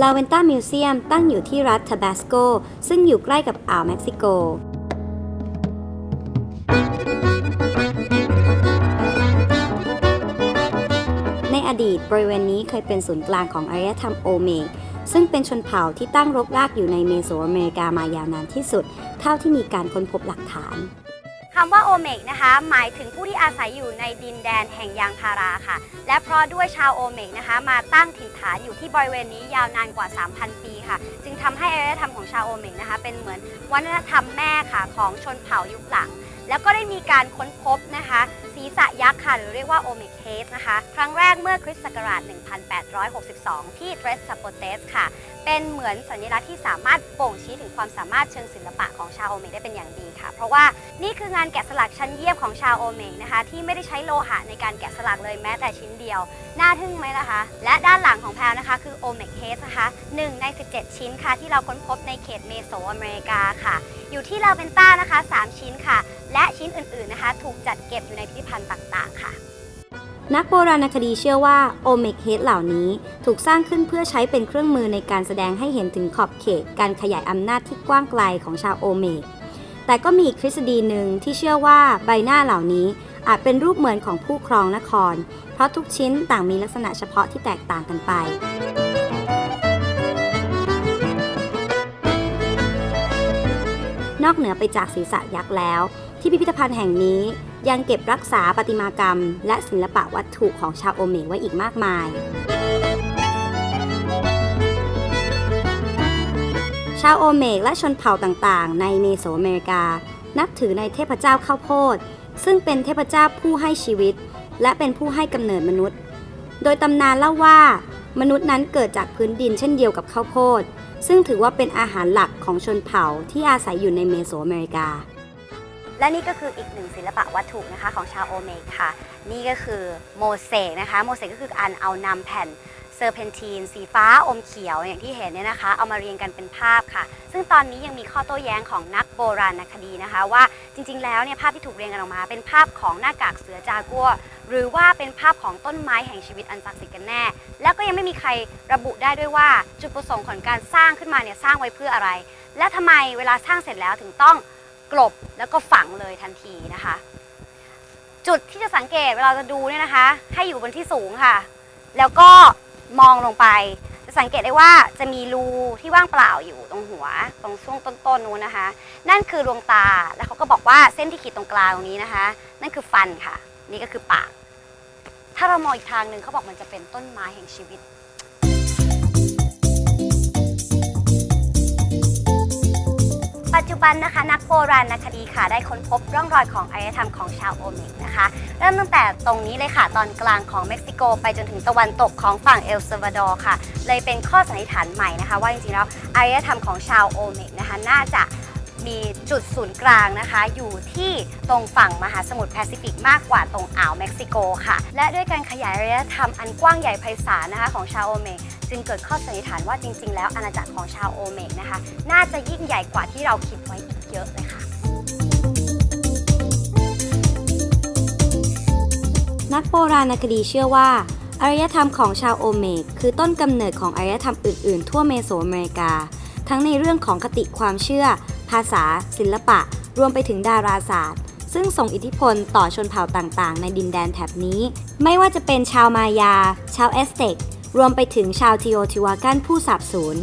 ลาเวนต้ามิวเซียมตั้งอยู่ที่รัฐทาบาสโก ซึ่งอยู่ใกล้กับอ่าวเม็กซิโก ในอดีตบริเวณนี้เคยเป็นศูนย์กลางของอารยธรรมโอเมก ซึ่งเป็นชนเผ่าที่ตั้งรกรากอยู่ในเมโสอเมริกามายาวนานที่สุด เท่าที่มีการค้นพบหลักฐาน คำว่าโอเมกนะคะ หมายถึงผู้ที่อาศัยอยู่ในดินแดนแห่งยางพาราค่ะ และเพราะด้วยชาวโอเมกนะคะ มาตั้งถิ่นฐานอยู่ที่บริเวณนี้ยาวนานกว่า 3,000 ปีค่ะ จึงทำให้อารยธรรมของชาวโอเมกนะคะ เป็นเหมือนวัฒนธรรมแม่ค่ะของชนเผ่ายุคหลัง แล้วก็ได้มีการค้นพบนะคะศีรษะยักษ์ค่ะ หรือเรียกว่าโอเมกเฮสนะคะ ครั้งแรกเมื่อคริสต์ศักราช 1862 ที่เทรสซาโปเตสค่ะ เป็นเหมือนสัญลักษณ์ที่สามารถบ่งชี้ถึงความสามารถเชิงศิลปะของชาวโอเมกได้เป็นอย่างดีค่ะ เพราะว่านี่คืองานแกะสลักชั้นเยี่ยมของชาวโอเมกนะคะ ที่ไม่ได้ใช้โลหะในการแกะสลักเลยแม้แต่ชิ้นเดียว น่าทึ่งไหมล่ะคะ และด้านหลังของแพลนะคะคือโอเมกเฮสนะคะ1ใน 17 ชิ้นค่ะที่เราค้นพบในเขตเมโสอเมริกาค่ะ อยู่ที่ลาเวนต้านะคะ 3 ชิ้นค่ะ และชิ้นอื่นๆนะคะ ถูกจัดเก็บอยู่ในพิพิธภัณฑ์ต่างๆ ค่ะ นักโบราณคดีเชื่อว่าโอเมกเฮดเหล่านี้ถูกสร้างขึ้นเพื่อใช้เป็นเครื่องมือในการแสดงให้เห็นถึงขอบเขต การขยายอำนาจที่กว้างไกลของชาวโอเมกแต่ก็มีอีกทฤษฎีหนึ่งที่เชื่อว่าใบหน้าเหล่านี้อาจเป็นรูปเหมือนของผู้ครองนคร เพราะทุกชิ้นต่างมีลักษณะเฉพาะที่แตกต่างกันไปนอกเหนือไปจากศีรษะยักษ์แล้ว ที่พิพิธภัณฑ์แห่งนี้ยังเก็บรักษาประติมากรรม และศิลปะวัตถุของชาวโอเมกไว้อีกมากมาย ชาวโอเมกและชนเผ่าต่างๆ ในเมโสอเมริกา นับถือในเทพเจ้าข้าวโพด ซึ่งเป็นเทพเจ้าผู้ให้ชีวิต และเป็นผู้ให้กำเนิดมนุษย์ โดยตำนานเล่าว่ามนุษย์นั้นเกิดจากพื้นดินเช่นเดียวกับข้าวโพด ซึ่งถือว่าเป็นอาหารหลักของชนเผ่าที่อาศัยอยู่ในเมโสอเมริกา และนี่ก็คืออีกหนึ่งศิลปะวัตถุนะคะของชาวโอเมกค่ะ นี่ก็คือโมเสกนะคะ โมเสกก็คือการเอานำแผ่นเซอร์เพนทีน สีฟ้าอมเขียวอย่างที่เห็นเนี่ยนะคะ เอามาเรียงกันเป็นภาพค่ะ ซึ่งตอนนี้ยังมีข้อโต้แย้งของนักโบราณคดีนะคะ ว่าจริงๆ แล้วเนี่ยภาพที่ถูกเรียงกันออกมาเป็นภาพของหน้ากากเสือจากัว หรือว่าเป็นภาพของต้นไม้แห่งชีวิตอันศักดิ์สิทธิ์กันแน่ แล้วก็ยังไม่มีใครระบุได้ด้วยว่าจุดประสงค์ของการสร้างขึ้นมาเนี่ยสร้างไว้เพื่ออะไร และทำไมเวลาสร้างเสร็จแล้วถึงต้อง กลบแล้วก็ฝังเลยทันทีนะคะ จุดที่จะสังเกตเวลาจะดูเนี่ยนะคะ ให้อยู่บนที่สูงค่ะ แล้วก็มองลงไป จะสังเกตได้ว่าจะมีรูที่ว่างเปล่าอยู่ตรงหัว ตรงช่วงต้นๆนู้นนะคะ นั่นคือดวงตาแล้วเขาก็บอกว่าเส้นที่ขีดตรงกลางตรงนี้นะคะ นั่นคือฟันค่ะ นี่ก็คือปาก ถ้าเรามองอีกทางหนึ่งเขาบอกมันจะเป็นต้นไม้แห่งชีวิต ปัจจุบันนะคะ นักโบราณคดีค่ะ ได้ค้นพบร่องรอยของอารยธรรมของชาวโอเมกนะคะ เริ่มตั้งแต่ตรงนี้เลยค่ะ ตอนกลางของเม็กซิโก ไปจนถึงตะวันตกของฝั่งเอลซัลวาดอร์ค่ะ เลยเป็นข้อสันนิษฐานใหม่นะคะ ว่าจริงๆแล้วอารยธรรมของชาวโอเมกนะคะ น่าจะ มีจุดศูนย์กลางนะคะ อยู่ที่ตรงฝั่งมหาสมุทรแปซิฟิกมากกว่าตรงอ่าวเม็กซิโกค่ะ และด้วยการขยายอารยธรรมอันกว้างใหญ่ไพศาลนะคะของชาวโอเมกจึงเกิดข้อสันนิษฐานว่าจริง ๆ แล้วอาณาจักรของชาวโอเมกนะคะ น่าจะยิ่งใหญ่กว่าที่เราคิดไว้อีกเยอะเลยค่ะนักโบราณคดีเชื่อว่าอารยธรรมของชาวโอเมกคือต้นกำเนิดของอารยธรรมอื่น ๆ ทั่วเมโสอเมริกา ทั้งในเรื่องของคติความเชื่อ ภาษา ศิลปะ รวมไปถึงดาราศาสตร์ ซึ่งส่งอิทธิพลต่อชนเผ่าต่างๆ ในดินแดนแถบนี้ ไม่ว่าจะเป็นชาวมายา ชาวเอสเต็ก รวมไปถึงชาวทิโอทิวากันผู้สาบสูญ